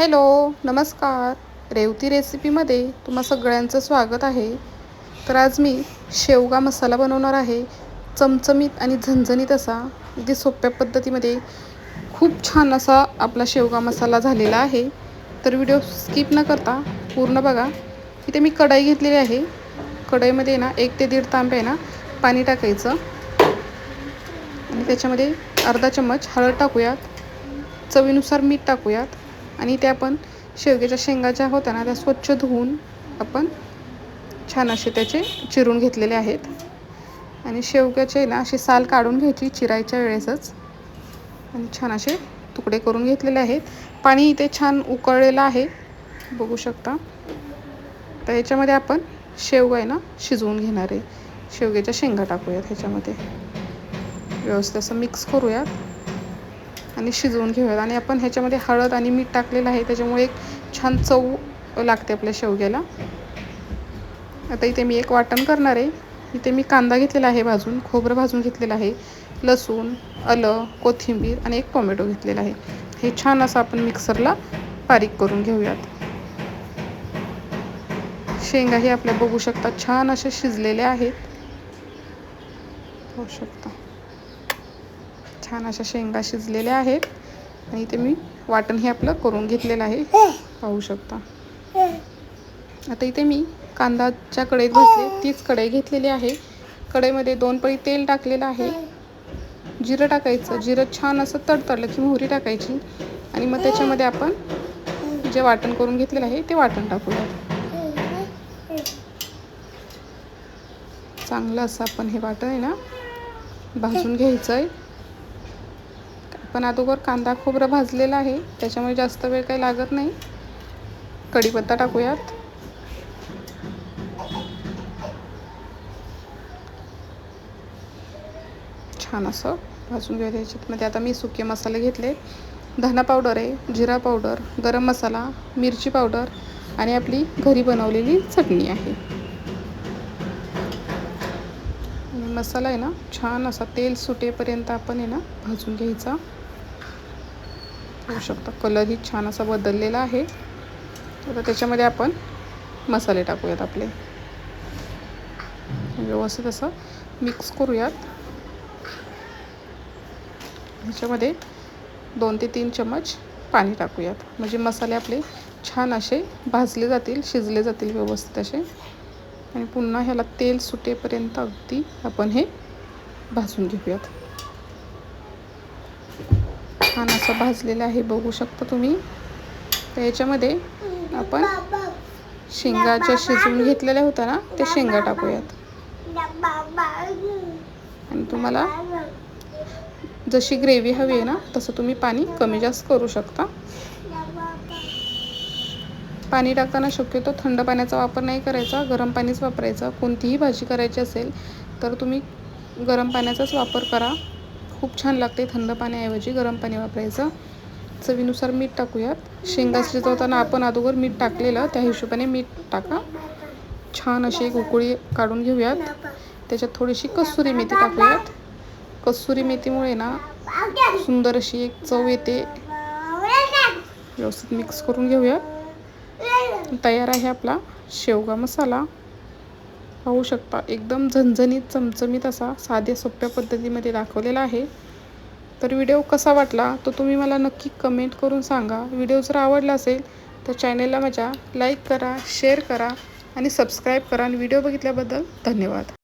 Hello नमस्कार. रेवती रेसिपीमध्ये तुम्हा सगळ्यांचं स्वागत आहे. तर आज मी शेवगा मसाला बनवणार आहे. चमचमीत आणि झणझणीत असा अगदी सोप्या पद्धतीमध्ये खूप छान असा आपला शेवगा मसाला झालेला आहे. तर व्हिडिओ स्किप न करता पूर्ण बघा. इथे मी कढई घेतलेली आहे. कढईमध्ये ना एक ते दीड तांबे आहे ना पाणी टाकायचं. आणि त्याच्यामध्ये अर्धा चम्मच हळद टाकूयात. चवीनुसार मीठ टाकूयात. आणि त्या आपण शेवग्याच्या शेंगा ज्या होत्या ना त्या स्वच्छ धुवून आपण छान असे त्याचे चिरून घेतलेले आहेत. आणि शेवग्याचे ना अशी साल काढून घ्यायची चिरायच्या वेळेसच. आणि छान असे तुकडे करून घेतलेले आहेत. पाणी इथे छान उकळलेलं आहे. बघू शकता. तर याच्यामध्ये आपण शेवगा आहे ना शिजवून घेणार आहे. शेवग्याच्या शेंगा टाकूयात ह्याच्यामध्ये. व्यवस्थित असं मिक्स करूयात. आणि शिजवून घेऊयात. आणि आपण ह्याच्यामध्ये हळद आणि मीठ टाकलेलं आहे त्याच्यामुळे एक छान चव लागते आपल्या शेवग्याला. आता इथे मी एक वाटण करणार आहे. इथे मी कांदा घेतलेला आहे भाजून खोबरं भाजून घेतलेलं आहे लसूण आलं कोथिंबीर आणि एक टोमॅटो घेतलेला आहे. हे छान असं आपण मिक्सरला बारीक करून घेऊयात. शेंगाही आपल्या बघू शकता छान असे शिजलेले आहेत. होऊ शकता. छान अशा शेंगा शिजलेल्या आहेत. आणि इथे मी वाटण हे आपलं करून घेतलेलं आहे. पाहू शकता. आता इथे मी कांदाच्या कढईत बसले तीच कढई घेतलेली आहे. कढईमध्ये दोन पळी तेल टाकलेलं आहे. जिरं टाकायचं. जिरं छान असं तडतडलं की मोहरी टाकायची. आणि मग त्याच्यामध्ये आपण जे वाटण करून घेतलेलं आहे ते वाटण टाकूया. चांगलं असं आपण हे वाटण आहे ना भाजून घ्यायचं आहे पण अगोदर कांदा खोबरं भाजलेला आहे. त्याच्यामुळे जास्त वेळ काही लागत नाही. कढीपत्ता टाकूयात. छान असं भाजून घेऊया त्याच्यामध्ये. आता मी सुके मसाले घेतले. धना पावडर आहे जिरा पावडर गरम मसाला मिरची पावडर आणि आपली घरी बनवलेली चटणी आहे आणि मसाला आहे ना छान असा तेल सुटेपर्यंत आपण आहे ना भाजून घ्यायचा. होऊ शकता. कलरही छान असा बदललेला आहे. आता त्याच्यामध्ये आपण मसाले टाकूयात आपले. व्यवस्थित असं मिक्स करूयात. ह्याच्यामध्ये दोन ते तीन चम्मच पाणी टाकूयात. म्हणजे मसाले आपले छान असे भाजले जातील शिजले जातील व्यवस्थित असे. आणि पुन्हा ह्याला तेल सुटेपर्यंत अगदी आपण हे भाजून घेऊयात. छान असं भाजलेलं आहे बघू शकता तुम्ही. तर याच्यामध्ये आपण शेंगा ज्या शिजवून घेतलेल्या होत्या ना त्या शेंगा टाकूयात. आणि तुम्हाला जशी ग्रेव्ही हवी आहे ना तसं तुम्ही पाणी कमी जास्त करू शकता. पाणी टाकताना शक्यतो थंड पाण्याचा वापर नाही करायचा गरम पाणीच वापरायचं. कोणतीही भाजी करायची असेल तर तुम्ही गरम पाण्याचाच वापर करा. खूप छान लागते थंड पाण्याऐवजी गरम पाणी वापरायचं. चवीनुसार मीठ टाकूयात. शेंगा शिजवताना आपण अगोदर मीठ टाकलेलं त्या हिशोबाने मीठ टाका. छान अशी एक उकळी काढून घेऊयात. त्याच्यात थोडीशी कसुरी मेथी टाकूयात. कसुरी मेथीमुळे ना सुंदर अशी एक चव येते. व्यवस्थित मिक्स करून घेऊयात. तयार आहे आपला शेवगा मसाला. पाहू शकता एकदम झणझणीत चमचमीत असा साध्या सोप्या पद्धतीमध्ये दाखवलेला आहे. तर व्हिडिओ कसा वाटला तो तुम्ही मला नक्की कमेंट करून सांगा. व्हिडिओ जर आवडला असेल तर चॅनेलला माझ्या लाईक करा शेअर करा आणि सबस्क्राईब करा. आणि व्हिडिओ बघितल्याबद्दल धन्यवाद.